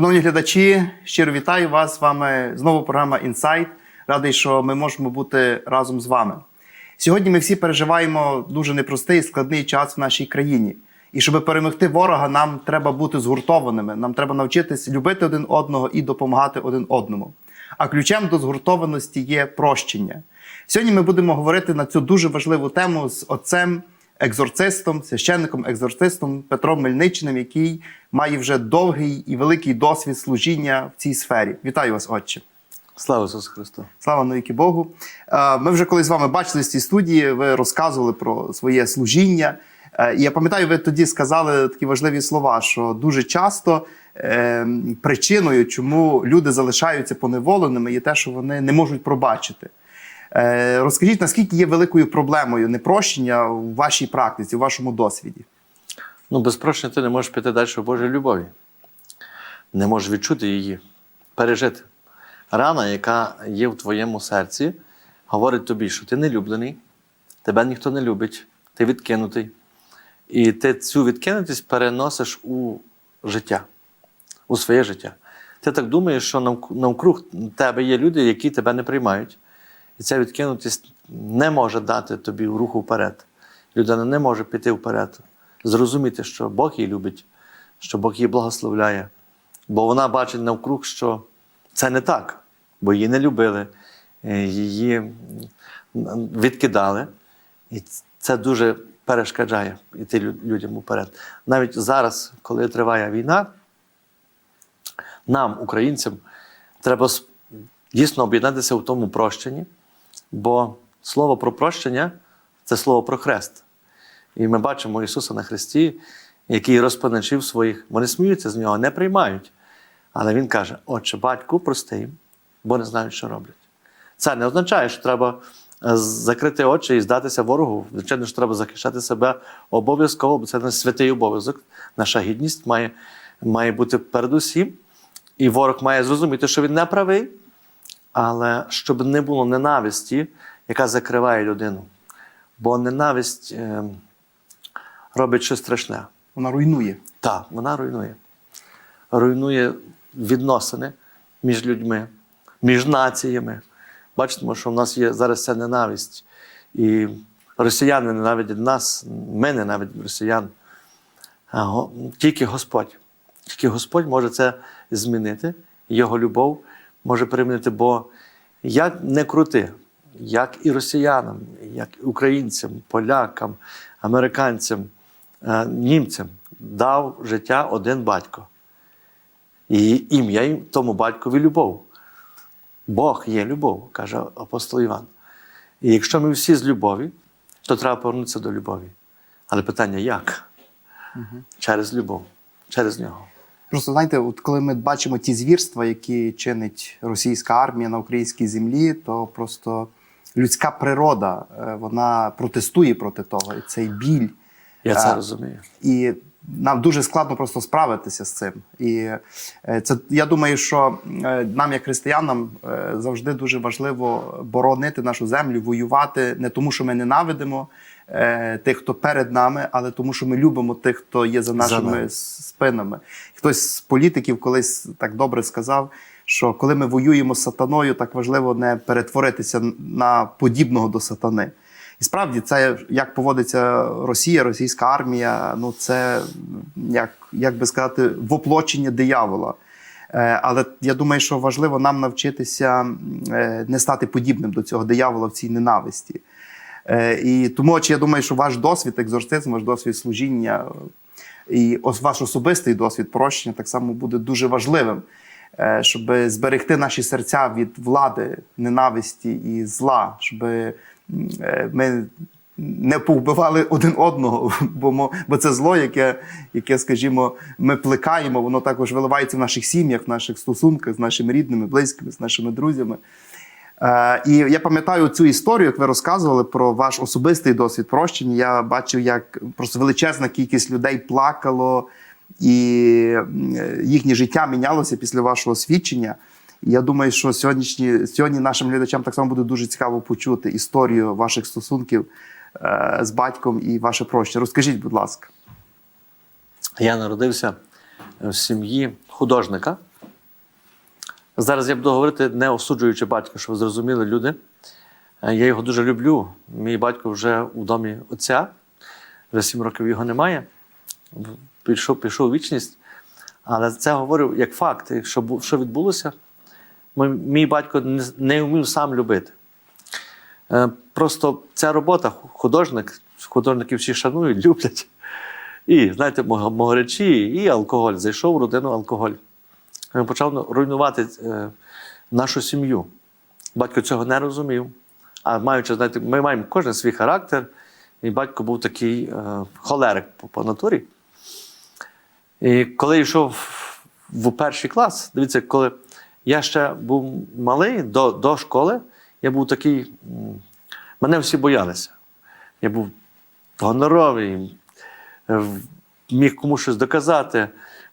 Шановні глядачі, щиро вітаю вас. З вами знову програма Інсайт. Радий, що ми можемо бути разом з вами. Сьогодні ми всі переживаємо дуже непростий і складний час в нашій країні. І щоб перемогти ворога, нам треба бути згуртованими. Нам треба навчитись любити один одного і допомагати один одному. А ключем до згуртованості є прощення. Сьогодні ми будемо говорити на цю дуже важливу тему з отцем екзорцистом, священником екзорцистом Петром Мельничним, який має вже довгий і великий досвід служіння в цій сфері. Вітаю вас, отче. Слава Ісусу Христу! Слава навіки Богу. Ми вже коли з вами бачились в цій студії, ви розказували про своє служіння. І я пам'ятаю, ви тоді сказали такі важливі слова, що дуже часто е, причиною, чому люди залишаються поневоленими, є те, що вони не можуть пробачити. Е, Розкажіть, наскільки є великою проблемою непрощення у вашій практиці, у вашому досвіді? Ну, без прощення ти не можеш піти далі в Божій любові. Не можеш відчути її, пережити. Рана, яка є в твоєму серці, говорить тобі, що ти не люблений, тебе ніхто не любить, ти відкинутий. І ти цю відкинутість переносиш у життя, у своє життя. Ти так думаєш, що навкруг тебе є люди, які тебе не приймають. І ця відкинутість не може дати тобі руху вперед. Людина не може піти вперед, зрозуміти, що Бог її любить, що Бог її благословляє. Бо вона бачить навкруг, що це не так, бо її не любили, е, її відкидали. І це дуже перешкоджає йти людям уперед. Навіть зараз, коли триває війна, нам, українцям, треба дійсно об'єднатися в тому прощенні, бо слово про прощення це слово про хрест. І ми бачимо Ісуса на Христі, який розпоначив своїх. Вони сміються з нього, не приймають. Але Він каже: Отче, батьку, прости їм, бо не знають, що роблять. Це не означає, що треба е, закрити очі і здатися ворогу. Звичайно, що треба захищати себе обов'язково, бо це наш святий обов'язок. Наша гідність має, має бути передусім. І ворог має зрозуміти, що він не правий, але щоб не було ненависті, яка закриває людину. Бо ненависть е, робить щось страшне. Вона руйнує. Так, вона руйнує. Руйнує відносини між людьми, між націями. Бачимо, що в нас є зараз ця ненависть. І росіяни ненавидять нас, ми ненавидимо росіян. Тільки Господь. Тільки Господь може це змінити. Його любов може перемінити, бо як не крути, як і росіянам, як і українцям, полякам, американцям, е, німцям дав життя один батько. І ім'я їм тому батькові любов. Бог є любов, каже апостол Іван. І якщо ми всі з любові, то треба повернутися до любові. Але питання як? Через любов, через нього. Просто знаєте, от коли ми бачимо ті звірства, які чинить російська армія на українській землі, то просто людська природа е, вона протестує проти того. І цей біль. Я це розумію. І нам дуже складно просто справитися з цим. І е, це я думаю, що е, нам, як християнам, е, завжди дуже важливо боронити нашу землю, воювати не тому, що ми ненавидимо е, тих, хто перед нами, але тому, що ми любимо тих, хто є за нашими с- спинами. Хтось з політиків колись так добре сказав. Що коли ми воюємо з сатаною, так важливо не перетворитися на подібного до сатани. І справді, це як поводиться Росія, російська армія. Ну це як, як би сказати, воплочення диявола. Е, Але я думаю, що важливо нам навчитися е, не стати подібним до цього диявола в цій ненависті. Е, І тому, я думаю, що ваш досвід екзорцизму, ваш досвід служіння е, і ваш особистий досвід прощення так само буде дуже важливим, е, щоб зберегти наші серця від влади, ненависті і зла, щоб ми не повбивали один одного, бо, бо це зло, яке, яке, скажімо, ми плекаємо, воно також виливається в наших сім'ях, в наших стосунках з нашими рідними, близькими, з нашими друзями. Е, і я пам'ятаю цю історію, як ви розказували про ваш особистий досвід прощення. Я бачив, як просто величезна кількість людей плакало, і їхнє життя мінялося після вашого свідчення. Я думаю, що сьогоднішні, сьогодні нашим глядачам так само буде дуже цікаво почути історію ваших стосунків е, з батьком і ваше прощення. Розкажіть, будь ласка. Я народився в сім'ї художника, Зараз я буду говорити, не осуджуючи батька, щоб ви зрозуміли люди. Е, Я його дуже люблю. Мій батько вже у домі отця, вже сім років його немає. Пішов, пішов вічність. Але це говорю як факт, що, що відбулося. Мій, батько не, вмів сам любити. Е, Просто ця робота, художник, художників всі шанують, люблять. І, знаєте, мого- могорячі, і алкоголь. Зайшов у родину алкоголь. Почав руйнувати е, нашу сім'ю. Батько цього не розумів. А маючи, знаєте, ми маємо кожен свій характер. І батько був такий е, холерик по, по натурі. І коли йшов в перший клас, дивіться, коли я ще був малий до, до школи, я був такий. Мене всі боялися. Я був гоноровий, е, міг комусь щось доказати,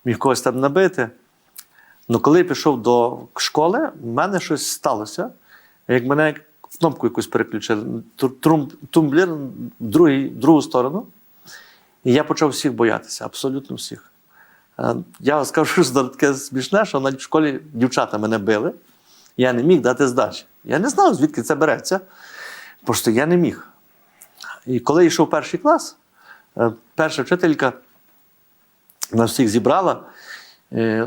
міг когось там набити. Ну, коли я пішов до школи, в мене щось сталося. Як мене кнопку якусь переключили, тумблер в другу сторону. І я почав всіх боятися, абсолютно всіх. Е, Я скажу, що таке смішне, що навіть в школі дівчата мене били. Я не міг дати здачі. Я не знав, звідки це береться. Просто я не міг. І коли йшов перший клас, е, перша вчителька нас всіх зібрала,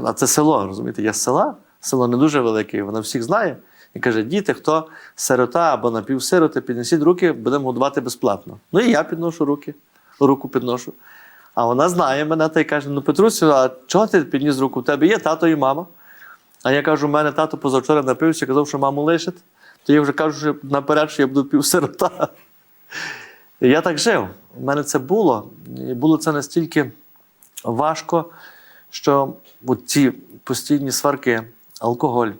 а це село, розумієте, я з села, село не дуже велике, вона всіх знає. І каже: діти, хто сирота або напівсироти, піднесіть руки, будемо годувати безплатно. Ну і я підношу руки, руку підношу. А вона знає мене та й каже: Ну, Петрусю, а чого ти підніс руку? У тебе є тато і мама. А я кажу, у мене тато позавчора напився, казав, що маму лишить. То я вже кажу, що наперед, що я буду півсирота. Я так жив. У мене це було. І було це настільки важко, що от ці постійні сварки, алкоголь,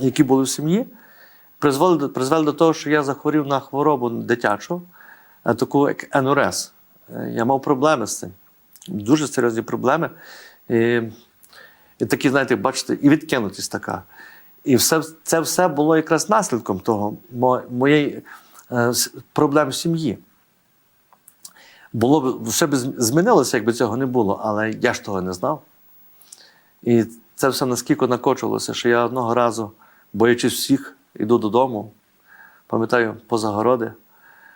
які були в сім'ї, призвели, призвели до того, що я захворів на хворобу дитячу, е, таку як НРС. Е, Я мав проблеми з цим. Дуже серйозні проблеми. І, і такі, знаєте, бачите, і відкинутість така. І все, це все було якраз наслідком того, моєї е, проблем в сім'ї. Було б, все б змінилося, якби цього не було, але я ж того не знав. І це все наскільки накочувалося, що я одного разу, боячись всіх, йду додому, пам'ятаю, поза городи,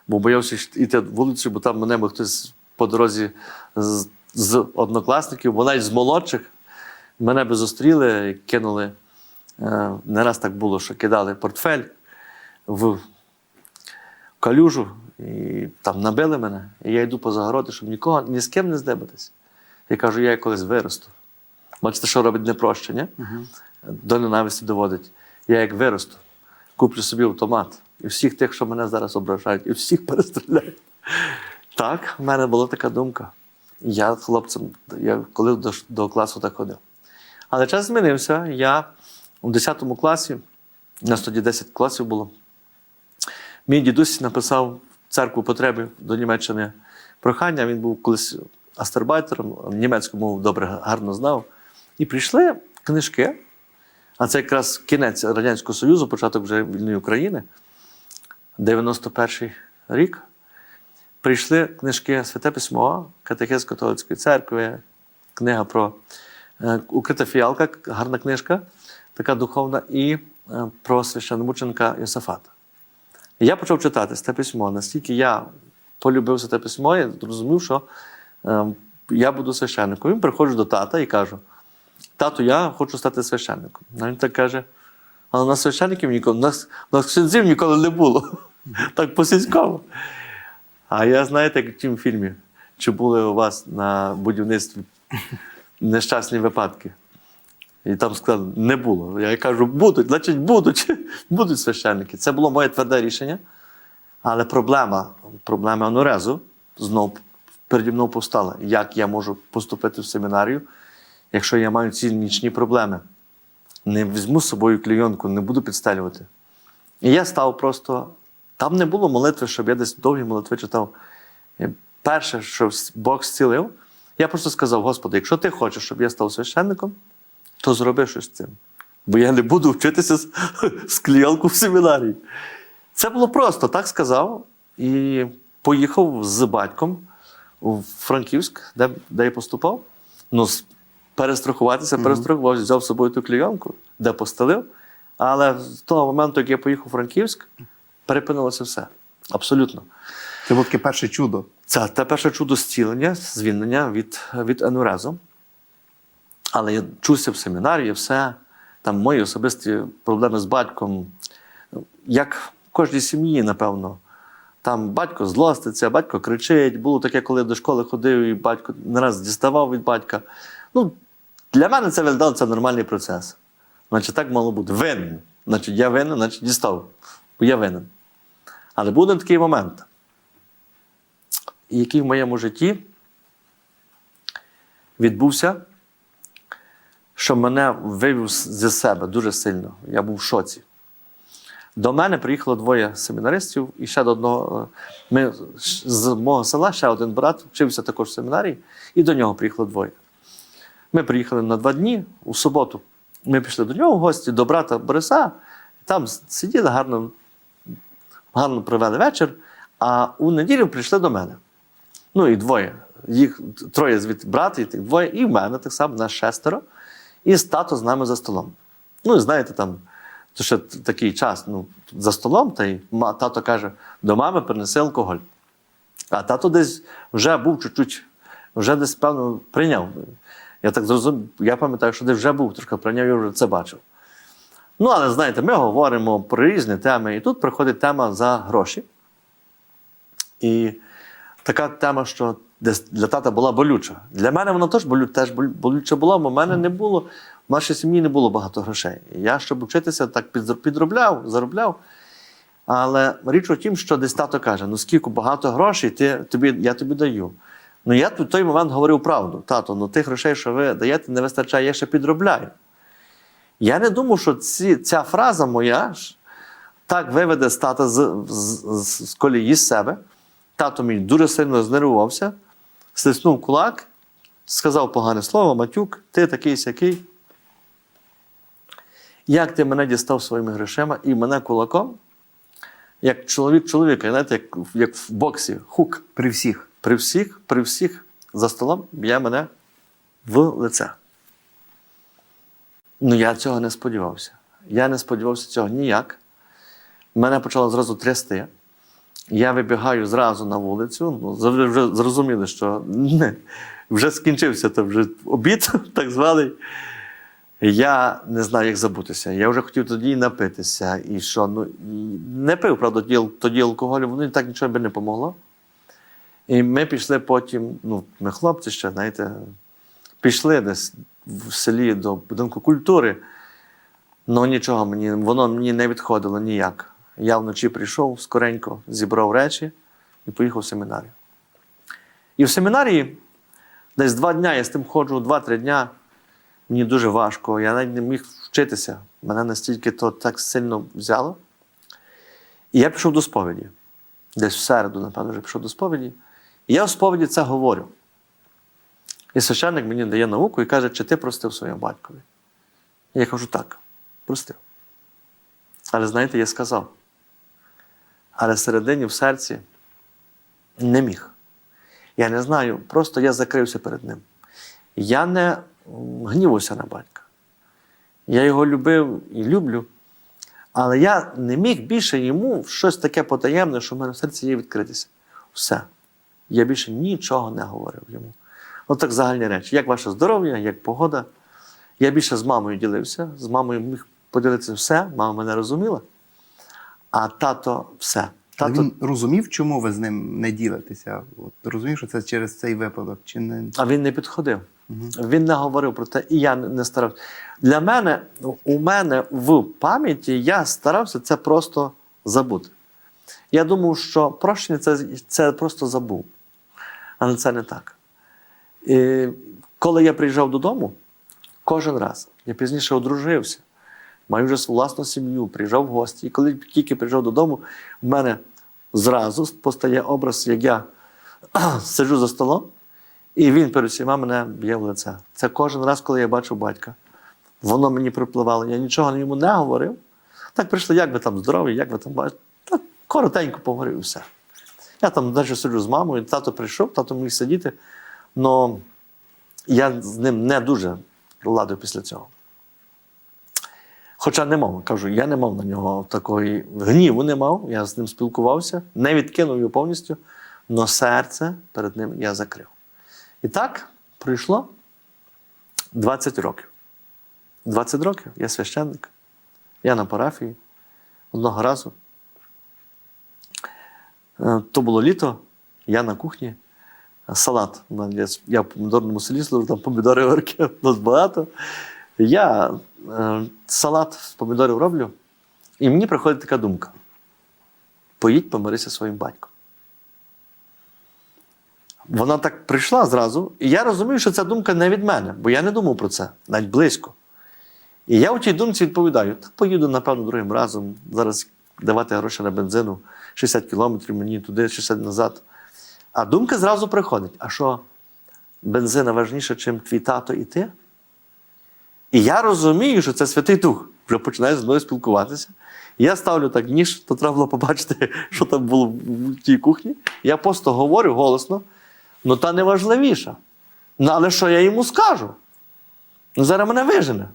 бо боявся йти вулицю, бо там мене би хтось по дорозі з, з однокласників, бо навіть з молодших, мене би зустріли кинули. Е, Не раз так було, що кидали портфель в калюжу і там набили мене. І я йду поза городи, щоб нікого ні з ким не здибатися. Я кажу, я колись виросту. Бачите, що робить непрощення? До ненависті доводить. Я як виросту, куплю собі автомат. І всіх тих, що мене зараз ображають, і всіх перестріляю. Так, в мене була така думка. Я хлопцем, я коли до, до класу так ходив. Але час змінився. Я у 10 класі, у нас тоді 10 класів було. Мій дідусь написав церкву потреби до Німеччини прохання. Він був колись астербайтером, німецьку мову добре, гарно знав. І прийшли книжки. А це якраз кінець Радянського Союзу, початок вже вільної України, 91-й рік. Прийшли книжки Святе Письмо, Катехез Католицької церкви, книга про е, Укрита фіалка, гарна книжка, така духовна, і е, про священномученика Йосафата. Я почав читати це письмо. Настільки я полюбив це письмо, я зрозумів, що е, я буду священником. Він приходжу до тата і кажу: тату, я хочу стати священником. А він так каже: але у нас священників ніколи, у нас, у нас ксензів ніколи не було. Так по-сільському. А я знаєте, як в тім фільмі, чи були у вас на будівництві нещасні випадки? І там сказали, не було. Я кажу, будуть, значить, будуть, будуть священники. Це було моє тверде рішення. Але проблема, проблема анурезу знов переді мною повстала. Як я можу поступити в семінарію, якщо я маю ці нічні проблеми? Не візьму з собою клейонку, не буду підстелювати. І я став просто. Там не було молитви, щоб я десь довгі молитви читав. Перше, що Бог зцілив, я просто сказав: Господи, якщо ти хочеш, щоб я став священником, то зроби щось з цим. Бо я не буду вчитися з, з клейонку в семінарії. Це було просто, так сказав. І поїхав з батьком у Франківськ, де, де я поступав. Ну, перестрахуватися, перестрахувався, взяв з собою ту клійонку, де постелив. Але з того моменту, як я поїхав у Франківськ, перепинилося все. Абсолютно. Це було таке перше чудо. Це те перше чудо зцілення, звільнення від, від енурезу. Але я чувся в семінарії, все. Там мої особисті проблеми з батьком, як в кожній сім'ї, напевно. Там батько злоститься, батько кричить. Було таке, коли я до школи ходив, і батько не раз діставав від батька. Ну, для мене це виглядало це нормальний процес. Значить, так мало бути. Винен. Значить, я винен, значить дістав. Бо я винен. Але був один такий момент, який в моєму житті відбувся, що мене вивів зі себе дуже сильно. Я був в шоці. До мене приїхало двоє семінаристів, і ще до одного. е, Ми з мого села ще один брат вчився також в семінарії, і до нього приїхало двоє. Ми приїхали на два дні у суботу. Ми пішли до нього в гості, до брата Бориса. Там сиділи гарно, гарно провели вечір, а у неділю прийшли до мене. Ну і двоє. Їх троє звідти брат, і двоє, і в мене так само, нас шестеро. І з тато з нами за столом. Ну, і знаєте, там, то ще такий час, ну, за столом, та й тато каже: до мами принеси алкоголь. А тато десь вже був чуть-чуть, вже десь, певно, прийняв. Я так зрозумів, я пам'ятаю, що десь вже був, трошки прийняв, я вже це бачив. Ну, але знаєте, ми говоримо про різні теми, і тут приходить тема за гроші. І така тема, що для тата була болюча. Для мене вона теж болю, теж болюча була, бо в мене не було, в нашій сім'ї не було багато грошей. Я, щоб вчитися, так підробляв, заробляв. Але річ у тім, що десь тато каже: ну скільки багато грошей, ти, тобі, я тобі даю. Ну я в той момент говорив правду. Тато, ну тих грошей, що ви даєте, не вистачає, я ще підробляю. Я не думав, що ці, ця фраза моя так виведе з тата з, з, з, з колії з себе. Тато мій дуже сильно знервувався, стиснув кулак, сказав погане слово, матюк, ти такий сякий. Як ти мене дістав своїми грошима і мене кулаком, як чоловік чоловіка, знаєте, як, як в боксі, хук. При всіх. При всіх, при всіх за столом б'є мене в лице. Ну, я цього не сподівався. Я не сподівався цього ніяк. Мене почало зразу трясти. Я вибігаю зразу на вулицю. Ну, вже зрозуміли, що не, вже скінчився то вже обід, так званий. Я не знаю, як забутися. Я вже хотів тоді напитися. І що? Ну, не пив, правда, тоді, алкоголю, воно так нічого би не помогло. І ми пішли потім, ну, ми хлопці ще, знаєте, пішли десь в селі до будинку культури. Ну нічого мені, воно мені не відходило ніяк. Я вночі прийшов скоренько, зібрав речі і поїхав в семінарію. І в семінарії десь два дня я з тим ходжу, два-три дня. Мені дуже важко. Я навіть не міг вчитися. Мене настільки то так сильно взяло. І я пішов до сповіді. Десь в середу, напевно, вже пішов до сповіді. І я в сповіді це говорю. І священник мені дає науку і каже, чи ти простив своєму батькові? І я кажу, так, простив. Але знаєте, я сказав. Але всередині в серці не міг. Я не знаю, просто я закрився перед ним. Я не м, гнівався на батька. Я його любив і люблю. Але я не міг більше йому щось таке потаємне, що в мене в серці є відкритися. Все. Я більше нічого не говорив йому. От так загальні речі. Як ваше здоров'я, як погода. Я більше з мамою ділився, з мамою міг поділитися все, мама мене розуміла. А тато все. Але він розумів, чому ви з ним не ділитеся? От, розумів, що це через цей випадок? Чи не? А він не підходив. Він не говорив про те, і я не старався. Для мене, у мене в пам'яті я старався це просто забути. Я думав, що прощення це, це просто забув. Але це не так. І коли я приїжджав додому, кожен раз я пізніше одружився, маю вже власну сім'ю, приїжджав в гості. І коли тільки приїжджав додому, в мене зразу постає образ, як я сиджу за столом, і він перед всіма мене б'є в лице. Це кожен раз, коли я бачу батька. Воно мені припливало. Я нічого йому не говорив. Так прийшли, як ви там здорові, як ви там бачите. Так коротенько поговорив і все. Я там далі сиджу з мамою, тато прийшов, тато міг сидіти. Но Я з ним не дуже ладив після цього. Хоча не мав, кажу, я не мав на нього такої гніву, не мав, я з ним спілкувався, не відкинув його повністю, але серце перед ним я закрив. І так пройшло 20 років. 20 років я священник. Я на парафії одного разу. Е, То було літо, я на кухні, салат. Я в помідорному селі служу, там помідори огірки у нас багато. Я салат з помідорів роблю, і мені приходить така думка: поїдь помирися своїм батьком. Вона так прийшла зразу, і я розумію, що ця думка не від мене, бо я не думав про це, навіть близько. І я в тій думці відповідаю: та поїду, напевно, другим разом. Зараз давати гроші на бензину 60 кілометрів мені туди, 60 назад. А думка зразу приходить: а що бензина важніше, ніж твій тато і ти? І я розумію, що це Святий Дух вже починає зі мною спілкуватися. Я ставлю так ніж, то треба було побачити, що там було в тій кухні. Я просто говорю голосно, ну та не. Ну, але що я йому скажу? Ну, зараз мене вижене.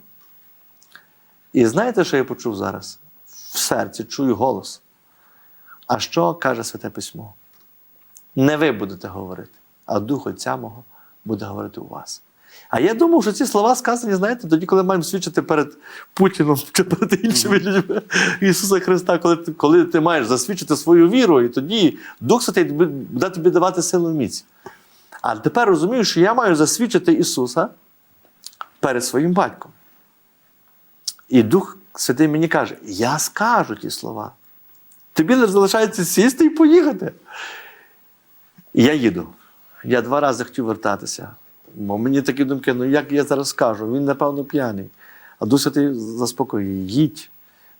І знаєте, що я почув зараз? В серці чую голос. А що каже Святе Письмо? Не ви будете говорити, а Дух Отця мого буде говорити у вас. А я думав, що ці слова сказані, знаєте, тоді, коли маємо свідчити перед Путіном чи перед іншими людьми Ісуса Христа, коли ти, коли ти маєш засвідчити свою віру, і тоді Дух Святий буде тобі давати силу міць. А тепер розумію, що я маю засвідчити Ісуса перед своїм батьком. І Дух Святий мені каже: я скажу ті слова. Тобі лише залишається сісти і поїхати. І я їду. Я два рази хотів вертатися. Бо мені такі думки, ну як я зараз скажу, він, напевно, п'яний. А Дух Святий заспокоює, їдь.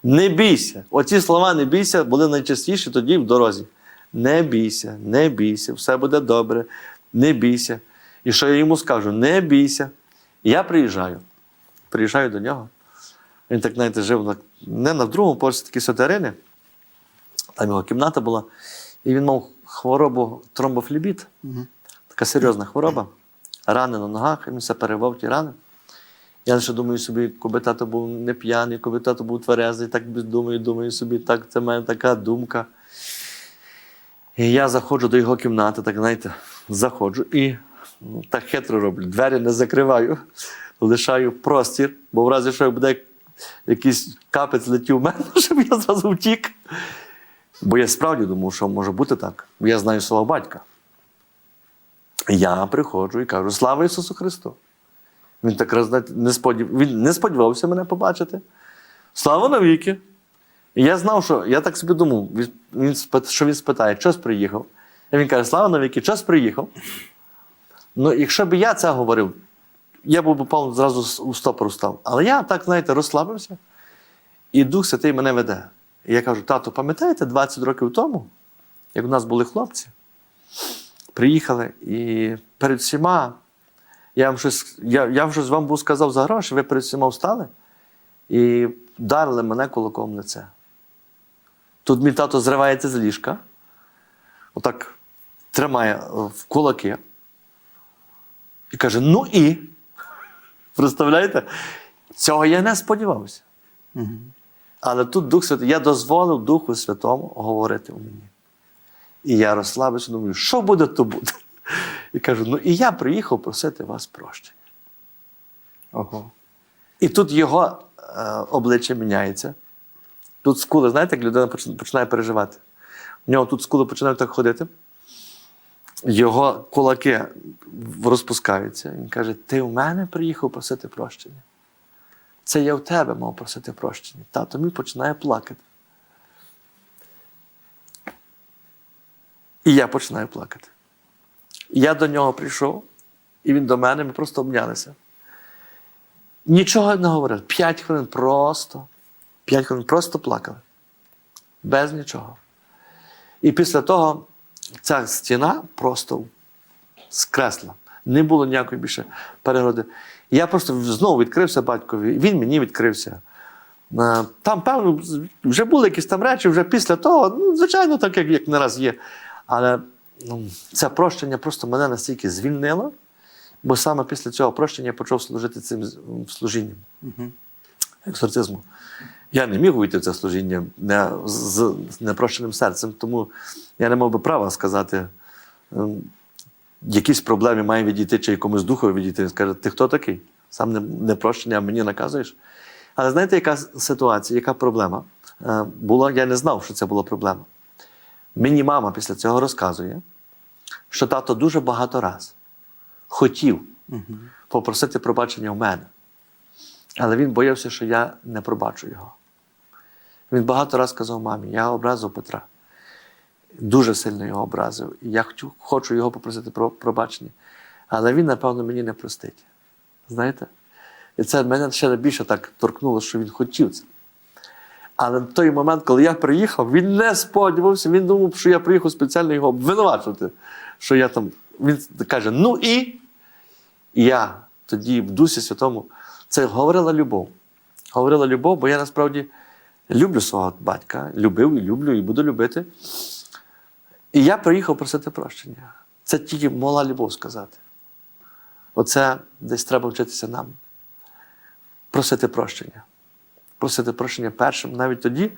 Не бійся. Оці слова не бійся були найчастіші тоді в дорозі. Не бійся, не бійся, все буде добре, не бійся. І що я йому скажу? Не бійся. Я приїжджаю. Приїжджаю до нього. Він так, знаєте, жив на, не на другому поверсі такі сотарини. Там його кімната була. І він мав хворобу тромбофлібіт. Така серйозна хвороба. Рани на ногах, він все перервав ті рани. Я лише думаю собі, коби тато був не п'яний, коби тато був тверезий, так думаю, думаю собі, так, це в мене така думка. І я заходжу до його кімнати, так знаєте, заходжу і ну, так хитро роблю. Двері не закриваю, лишаю простір, бо в разі, що буде якийсь капець летів в мене, щоб я зразу втік. Бо я справді думав, що може бути так, бо я знаю свого батька. Я приходжу і кажу: Слава Ісусу Христу! Він так раз не, сподів... він не сподівався мене побачити. Слава навіки! І я знав, що я так собі думав, він- що він спитає, щось приїхав. І він каже: Слава навіки, щось приїхав. Ну, якщо б я це говорив, я був би певно зразу у стопору став. Але я так, знаєте, розслабився, і Дух Святий мене веде. І я кажу: тату, пам'ятаєте, 20 років тому, як у нас були хлопці, приїхали і перед всіма, я вам щось, я, я вже вам був сказав за гроші, ви перед всіма встали і вдарили мене кулаком в лице. Тут мій тато зривається з ліжка, отак тримає в кулаки і каже: ну і. Представляєте? Цього я не сподівався. Але тут Дух Святий, я дозволив Духу Святому говорити у мені. І я розслабився, думаю, що буде, то буде. І кажу: ну і я приїхав просити вас прощення. Ого. І тут його е, обличчя міняється. Тут скули, знаєте, як людина починає переживати. У нього тут скули починають так ходити. Його кулаки розпускаються. Він каже: Ти в мене приїхав просити прощення. Це я в тебе мав просити прощення. Тато мій починає плакати. І я починаю плакати. Я до нього прийшов, і він до мене, ми просто обнялися. Нічого не говорив. П'ять хвилин просто. П'ять хвилин просто плакали. Без нічого. І після того ця стіна просто скресла. Не було ніякої більше перегороди. Я просто знову відкрився батькові, він мені відкрився. Е, Там, певно, вже були якісь там речі, вже після того, ну, звичайно, так як, як не є. Але ну, це прощення просто мене настільки звільнило. Бо саме після цього прощення я почав служити цим служінням екзорцизму. Я не міг вийти в це служіння не, з з непрощеним серцем, тому я не мав би права сказати, ем, якісь проблеми має відійти, чи якомусь духові відійти. Він скаже, ти хто такий? Сам не, непрощення, а мені наказуєш. Але знаєте, яка ситуація, яка проблема е, була? Я не знав, що це була проблема. Мені мама після цього розказує, що тато дуже багато раз хотів попросити пробачення в мене. Але він боявся, що я не пробачу його. Він багато разів сказав мамі, я образив Петра. Дуже сильно його образив. І я хочу його попросити про пробачення. Але він, напевно, мені не простить. Знаєте? І це мене ще більше так торкнуло, що він хотів це. Але в той момент, коли я приїхав, він не сподівався, він думав, що я приїхав спеціально його обвинувачувати. Що я там. Він каже: ну і. Я тоді в Дусі Святому це говорила любов. Говорила любов, бо я насправді люблю свого батька, любив і люблю, і буду любити. І я приїхав просити прощення. Це тільки могла любов сказати. Оце десь треба вчитися нам. Просити прощення. Просити прощення першим. Навіть тоді,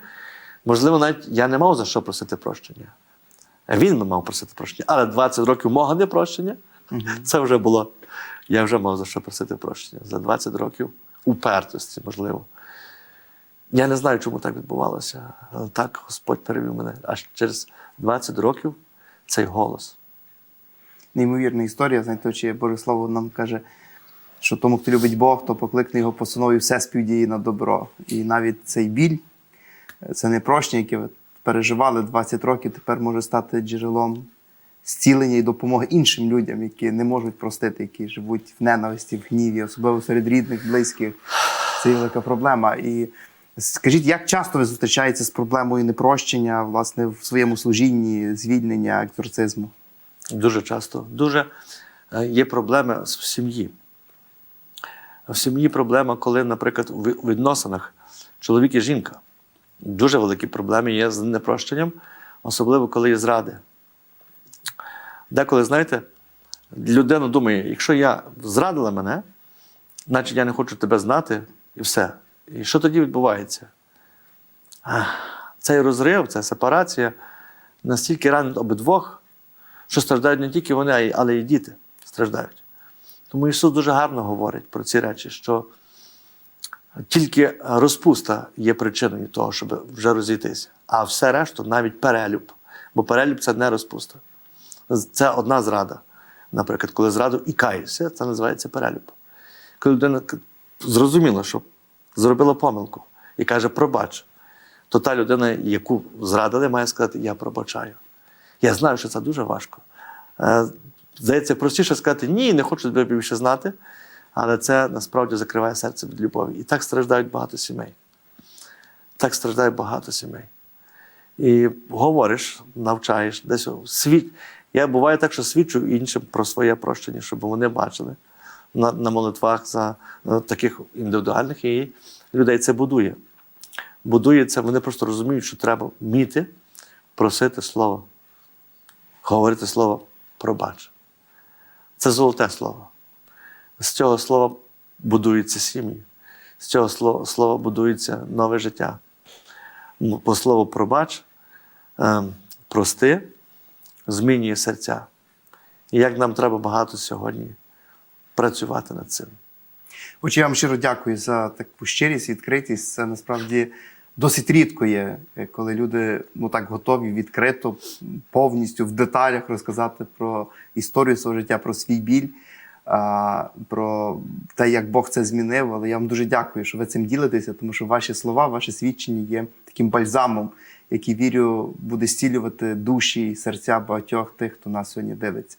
можливо, навіть я не мав за що просити прощення. Він би мав просити прощення. Але 20 років мого непрощення, це вже було. Я вже мав за що просити прощення. За 20 років упертості, можливо. Я не знаю, чому так відбувалося. Але так Господь перевів мене. Аж через 20 років цей голос. Неймовірна історія, знаєте, чи Боже Слово нам каже, що тому, хто любить Бог, то покликне його постанові, все співдіє на добро. І навіть цей біль, це непрощення, яке ви переживали 20 років, тепер може стати джерелом зцілення і допомоги іншим людям, які не можуть простити, які живуть в ненависті, в гніві, особливо серед рідних, близьких. Це є велика проблема. І скажіть, як часто ви зустрічаєтеся з проблемою непрощення власне в своєму служінні, звільнення, екзорцизму? Дуже часто. Дуже е, є проблеми в сім'ї. В сім'ї проблема, коли, наприклад, у відносинах чоловік і жінка. Дуже великі проблеми є з непрощенням, особливо коли є зради. Деколи, знаєте, людина думає, якщо я зрадила мене, значить я не хочу тебе знати, і все. І що тоді відбувається? Цей розрив, ця сепарація настільки ранить обидвох, що страждають не тільки вони, але й діти страждають. Тому Ісус дуже гарно говорить про ці речі, що тільки розпуста є причиною того, щоб вже розійтися. А все решту навіть перелюб. Бо перелюб це не розпуста. Це одна зрада. Наприклад, коли зраду і каюся, це називається перелюб. Коли людина зрозуміла, що зробила помилку і каже, пробач, то та людина, яку зрадили, має сказати, я пробачаю. Я знаю, що це дуже важко. Здається, простіше сказати ні, не хочу тебе більше знати, але це насправді закриває серце від любові. І так страждають багато сімей. Так страждає багато сімей. І говориш, навчаєш, десь світ. Я буває так, що свідчу іншим про своє прощення, щоб вони бачили на, на молитвах за е, таких індивідуальних і людей це будує. Будує це, вони просто розуміють, що треба вміти просити слово, говорити слово пробач. Це золоте слово. З цього слова будуються сім'ї, з цього слова, будується нове життя. По слову пробач, ем, прости, змінює серця. І як нам треба багато сьогодні працювати над цим. Отже, я вам щиро дякую за таку щирість, відкритість. Це насправді досить рідко є, е, коли люди ну так готові відкрито, повністю в деталях розказати про історію свого життя, про свій біль, про те, як Бог це змінив. Але я вам дуже дякую, що ви цим ділитеся, тому що ваші слова, ваші свідчення є таким бальзамом, який вірю, буде зцілювати душі і серця багатьох тих, хто нас сьогодні дивиться.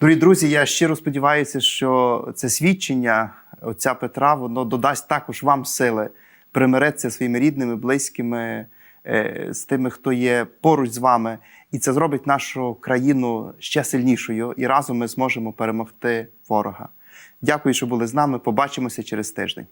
Дорогі друзі, я щиро сподіваюся, що це свідчення отця Петра воно додасть також вам сили примиритися своїми рідними, близькими, е, з тими, хто є поруч з вами, і це зробить нашу країну ще сильнішою, і разом ми зможемо перемогти ворога. Дякую, що були з нами. Побачимося через тиждень.